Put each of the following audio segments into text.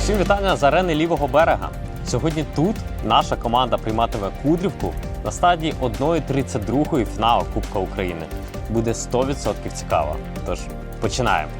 Усім вітання з арени лівого берега. Сьогодні тут наша команда прийматиме Кудрівку на стадії 1-32 фіналу Кубка України. Буде 100% цікаво. Тож починаємо.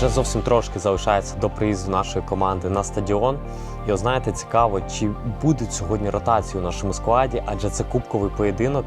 Вже зовсім трошки залишається до приїзду нашої команди на стадіон. І от знаєте, цікаво, чи будуть сьогодні ротації у нашому складі, адже це кубковий поєдинок.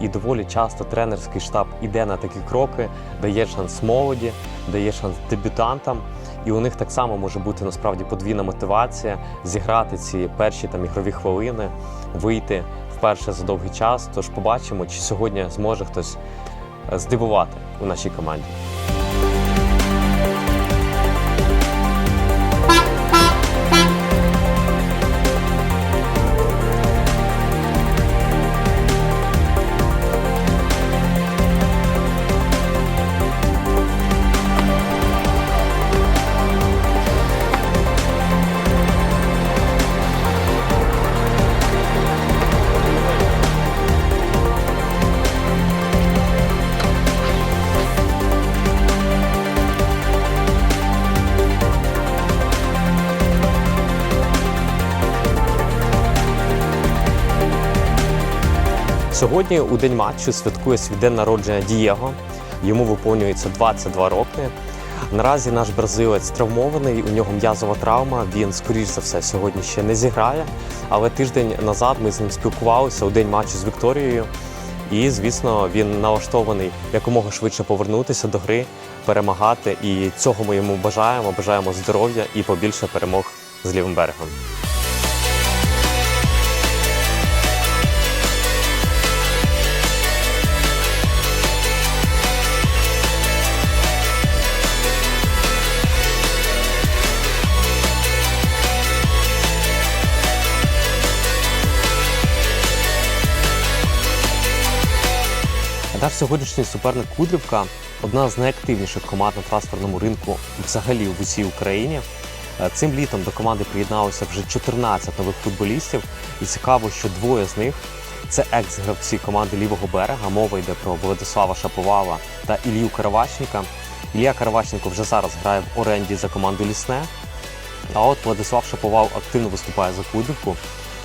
І доволі часто тренерський штаб іде на такі кроки, дає шанс молоді, дає шанс дебютантам. І у них так само може бути насправді подвійна мотивація зіграти ці перші там ігрові хвилини, вийти вперше за довгий час. Тож побачимо, чи сьогодні зможе хтось е, здивувати у нашій команді. Сьогодні у день матчу святкує свій день народження Дієго. Йому виповнюється 22 роки. Наразі наш бразилець травмований, у нього м'язова травма. Він, скоріш за все, сьогодні ще не зіграє. Але тиждень назад ми з ним спілкувалися у день матчу з Вікторією. І, звісно, він налаштований якомога швидше повернутися до гри, перемагати. І цього ми йому бажаємо. Бажаємо здоров'я і побільше перемог з лівим берегом. Наш сьогоднішній суперник Кудрівка одна з найактивніших команд на трансферному ринку взагалі в усій Україні. Е, Цим літом до команди приєдналося вже 14 нових футболістів, і цікаво, що двоє з них це екс-гравці команди лівого берега. Мова йде про Владислава Шаповала та Ілью Каравачника. Ілля Караваченко вже зараз грає в оренді за команду Лісне. А от Владислав Шаповал активно виступає за Кудрівку.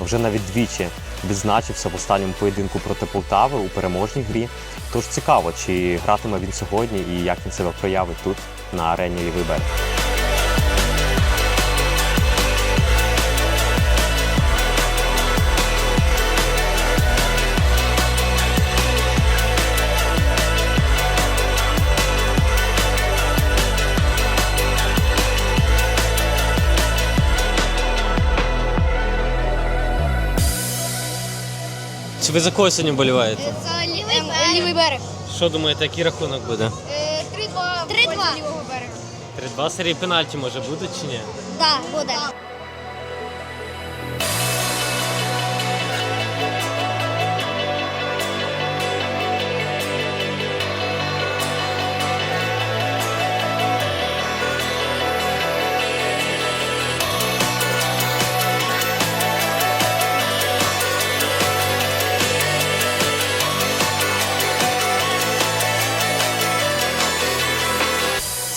Вже навіть двічі відзначився в останньому поєдинку проти Полтави у переможній грі. Тож цікаво, чи гратиме він сьогодні і як він себе проявить тут на арені Лівий берег. Чи ви за кого сьогодні вболіваєте? За лівий, берег. лівий берег. Що думаєте, який рахунок буде? Е, 3-2 3-2. лівого берега. 3-2 серії пенальті може бути чи ні? Так, буде.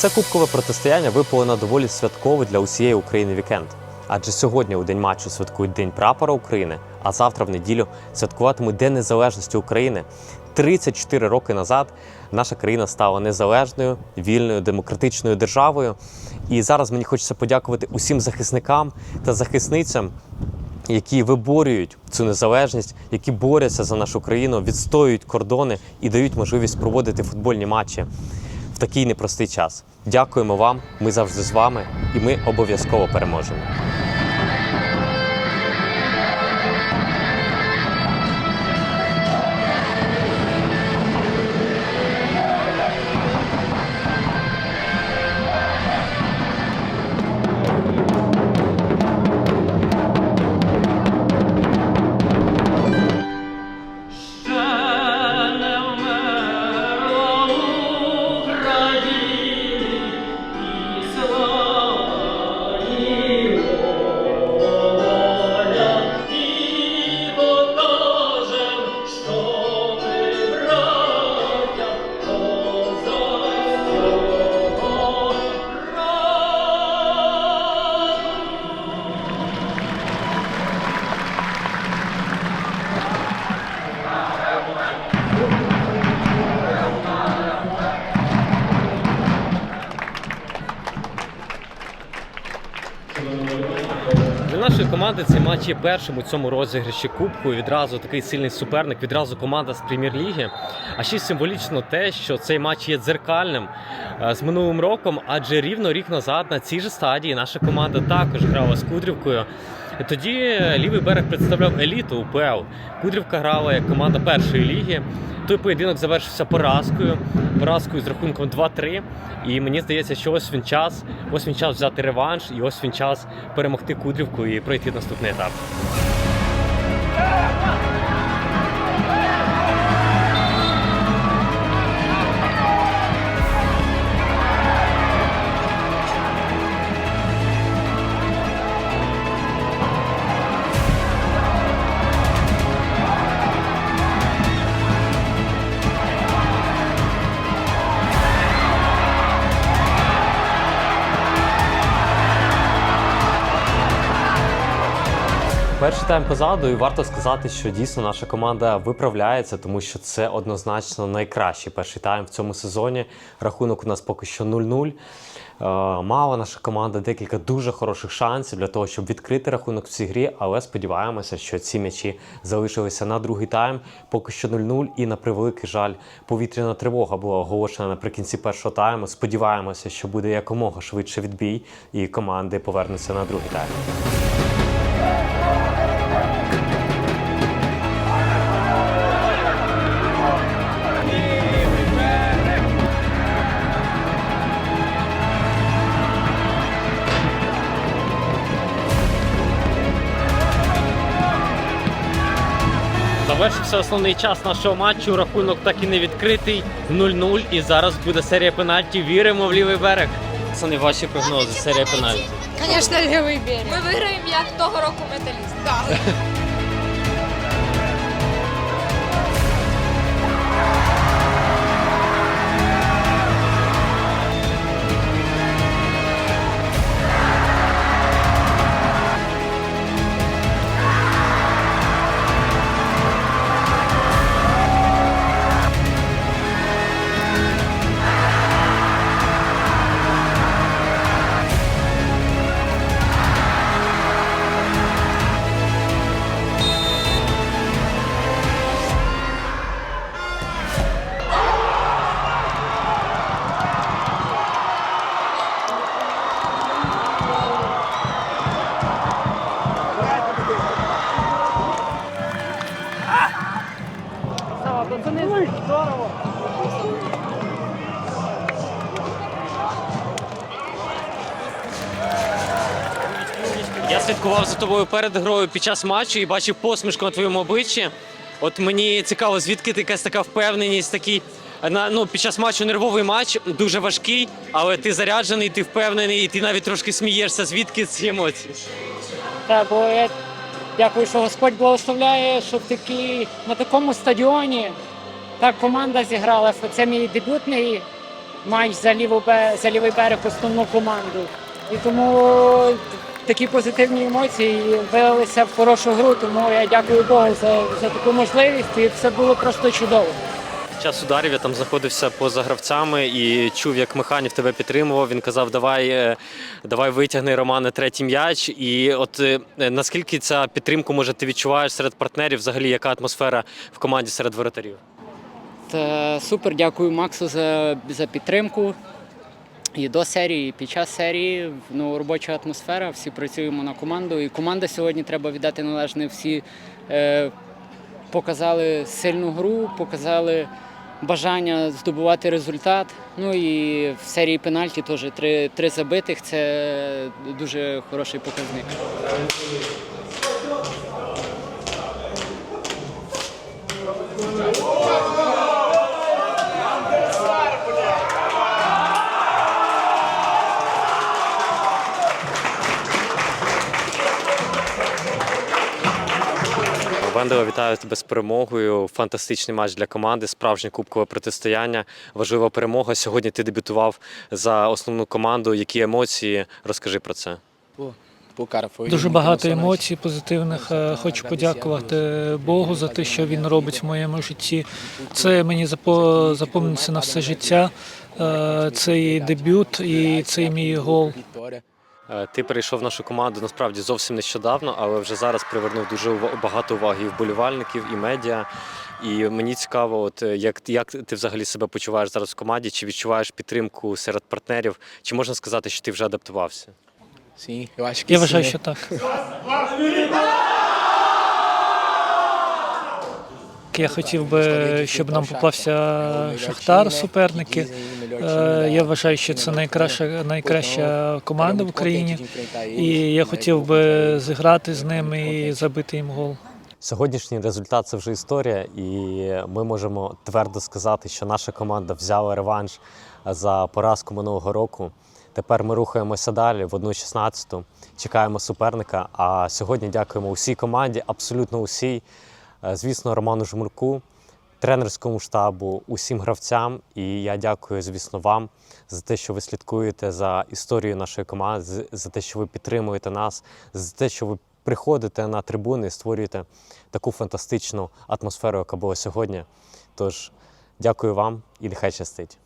Це кубкове протистояння випало на доволі святковий для усієї України вікенд. Адже сьогодні у день матчу святкують День прапора України, а завтра в неділю святкуватимуть День Незалежності України. 34 роки назад наша країна стала незалежною, вільною, демократичною державою. І зараз мені хочеться подякувати усім захисникам та захисницям, які виборюють цю незалежність, які борються за нашу країну, відстоюють кордони і дають можливість проводити футбольні матчі такий непростий час. Дякуємо вам. Ми завжди з вами, і ми обов'язково переможемо. Команди цей матч є першим у цьому розіграші кубку. І Відразу такий сильний суперник, відразу команда з прем'єр-ліги. А ще символічно те, що цей матч є дзеркальним е, з минулим роком, адже рівно рік назад на цій же стадії наша команда також грала з Кудрівкою. Тоді лівий берег представляв еліту УПЛ. Кудрівка грала як команда першої ліги. Той поєдинок завершився поразкою, поразкою з рахунком 2-3. І мені здається, що ось він час, ось він час взяти реванш, і ось він час перемогти Кудрівку і пройти наступний етап. Перший тайм позаду, і варто сказати, що дійсно наша команда виправляється, тому що це однозначно найкращий перший тайм в цьому сезоні. Рахунок у нас поки що 0-0. Е, Мала наша команда декілька дуже хороших шансів для того, щоб відкрити рахунок в цій грі, але сподіваємося, що ці м'ячі залишилися на другий тайм. Поки що 0-0. І на превеликий жаль, повітряна тривога була оголошена наприкінці першого тайму. Сподіваємося, що буде якомога швидше відбій, і команди повернуться на другий тайм. Завершився основний час нашого матчу. Рахунок так і не відкритий. 0-0. І зараз буде серія пенальтів. Віримо в лівий берег. Це не ваші прогнози, серія пенальтів. Звісно, лівий берег. Ми виграємо як того року металіст. Да. Я слідкував за тобою перед грою під час матчу і бачив посмішку на твоєму обличчі. От мені цікаво, звідки ти якась така впевненість, такий ну під час матчу нервовий матч, дуже важкий, але ти заряджений, ти впевнений, і ти навіть трошки смієшся. Звідки ці емоції? Так, бо я дякую, що Господь благословляє, що такі, на такому стадіоні так команда зіграла. Це мій дебютний матч за, ліву, за лівий берег основну команду. І тому такі позитивні емоції вилилися в хорошу гру. Тому я дякую Богу за, за таку можливість. І все було просто чудово. Час ударів я там знаходився поза гравцями і чув, як Механів тебе підтримував. Він казав, давай, е, давай витягни Романе третій м'яч. І от е, наскільки ця підтримку може ти відчуваєш серед партнерів? Взагалі, яка атмосфера в команді серед воротарів? Та супер, дякую Максу за, за підтримку. І до серії, і під час серії ну, робоча атмосфера, всі працюємо на команду. І команда сьогодні треба віддати належне. Всі е, показали сильну гру, показали бажання здобувати результат. Ну і в серії пенальті теж три, три забитих це дуже хороший показник. Вендело, вітаю тебе з перемогою. Фантастичний матч для команди, справжнє кубкове протистояння. Важлива перемога. Сьогодні ти дебютував за основну команду. Які емоції? Розкажи про це. Дуже багато емоцій позитивних. Е, Хочу подякувати Богу за те, що він робить в моєму житті. Це мені запо- запомниться на все життя. Е, Це і дебют, і це і мій гол. Е, Ти перейшов в нашу команду насправді зовсім нещодавно, але вже зараз привернув дуже багато уваги і вболівальників, і медіа. І мені цікаво, от е, як, як ти взагалі себе почуваєш зараз в команді? Чи відчуваєш підтримку серед партнерів? Чи можна сказати, що ти вже адаптувався? Sim, eu acho que Я вважаю, що так. Я хотів би, щоб нам попався Шахтар, суперники. Е, Я вважаю, що це найкраща, найкраща команда в Україні. І я хотів би зіграти з ними і забити їм гол. Сьогоднішній результат це вже історія, і ми можемо твердо сказати, що наша команда взяла реванш за поразку минулого року. Тепер ми рухаємося далі в 1-16, чекаємо суперника. А сьогодні дякуємо усій команді, абсолютно усій. Е, Звісно, Роману Жмурку, тренерському штабу, усім гравцям. І я дякую, звісно, вам за те, що ви слідкуєте за історією нашої команди, за те, що ви підтримуєте нас, за те, що ви приходите на трибуни і створюєте таку фантастичну атмосферу, яка була сьогодні. Тож дякую вам і нехай щастить.